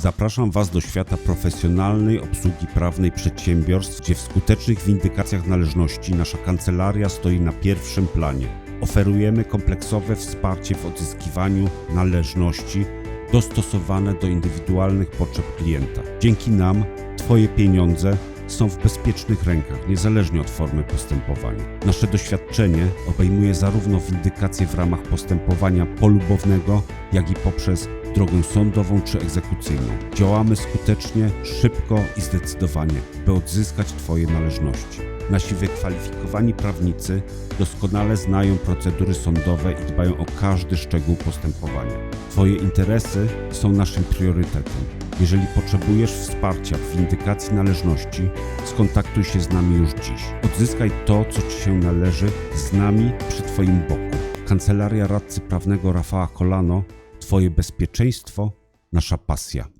Zapraszam Was do świata profesjonalnej obsługi prawnej przedsiębiorstw, gdzie w skutecznych windykacjach należności nasza kancelaria stoi na pierwszym planie. Oferujemy kompleksowe wsparcie w odzyskiwaniu należności dostosowane do indywidualnych potrzeb klienta. Dzięki nam Twoje pieniądze są w bezpiecznych rękach, niezależnie od formy postępowania. Nasze doświadczenie obejmuje zarówno windykację w ramach postępowania polubownego, jak i poprzez drogę sądową czy egzekucyjną. Działamy skutecznie, szybko i zdecydowanie, by odzyskać Twoje należności. Nasi wykwalifikowani prawnicy doskonale znają procedury sądowe i dbają o każdy szczegół postępowania. Twoje interesy są naszym priorytetem. Jeżeli potrzebujesz wsparcia w windykacji należności, skontaktuj się z nami już dziś. Odzyskaj to, co Ci się należy, z nami przy Twoim boku. Kancelaria Radcy Prawnego Rafała Kolano, Twoje bezpieczeństwo, nasza pasja.